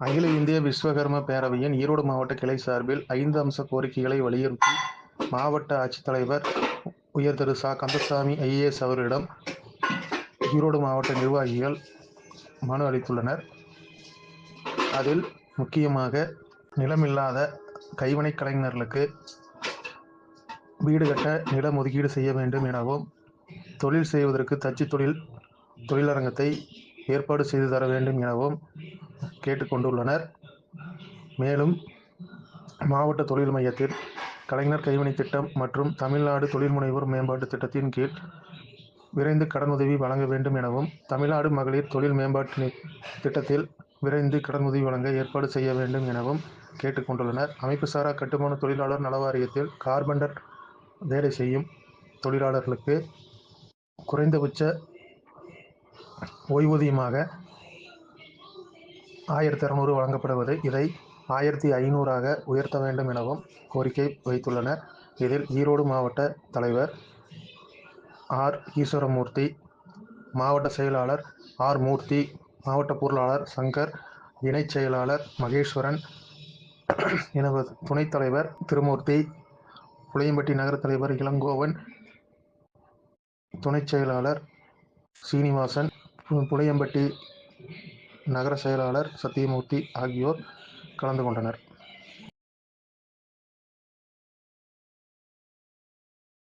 அகில இந்திய விஸ்வகர்ம பேரவையின் ஈரோடு மாவட்ட கிளை சார்பில் ஐந்து அம்ச கோரிக்கைகளை வலியுறுத்தி மாவட்ட ஆட்சித்தலைவர் உயர் திரு சா. கந்தசாமி ஐஏஎஸ் அவர்களிடம் ஈரோடு மாவட்ட நிர்வாகிகள் மனு அளித்துள்ளனர். அதில் முக்கியமாக நிலமில்லாத கைவினைக் கலைஞர்களுக்கு வீடு கட்ட நிலம் ஒதுக்கீடு செய்ய வேண்டும் எனவும் தொழில் செய்வதற்கு தச்சு தொழில் தொழிலரங்கத்தை ஏற்பாடு செய்து தர வேண்டும் எனவும் கேட்டுக்கொண்டுள்ளனர். மேலும் மாவட்ட தொழில் மையத்தில் கலைஞர் கைவினை திட்டம் மற்றும் தமிழ்நாடு தொழில் முனைவோர் மேம்பாட்டு திட்டத்தின் கீழ் விரைந்து கடனுதவி வழங்க வேண்டும் எனவும் தமிழ்நாடு மகளிர் தொழில் மேம்பாட்டு நி- திட்டத்தில் விரைந்து கடனுதவி வழங்க ஏற்பாடு செய்ய வேண்டும் எனவும் கேட்டுக்கொண்டுள்ளனர். அமைப்புசாரா கட்டுமான தொழிலாளர் நல வாரியத்தில் கார்பெண்டர் வேலை செய்யும் தொழிலாளர்களுக்கு குறைந்தபட்ச ஓய்வூதியமாக ஆயிரத்தி இரநூறு வழங்கப்படுவது. இதை ஆயிரத்தி ஐநூறாக உயர்த்த வேண்டும் எனவும் கோரிக்கை வைத்துள்ளனர். இதில் ஈரோடு மாவட்ட தலைவர் ஆர். ஈஸ்வரமூர்த்தி மாவட்ட செயலாளர் ஆர். மூர்த்தி மாவட்ட பொருளாளர் சங்கர் இணைச் செயலாளர் மகேஸ்வரன் எனது துணைத் தலைவர் திருமூர்த்தி புளியம்பட்டி நகர தலைவர் இளங்கோவன் துணைச் செயலாளர் சீனிவாசன் புளியம்பட்டி நகர செயலாளர் சத்தியமூர்த்தி ஆகியோர் கலந்து கொண்டனர்.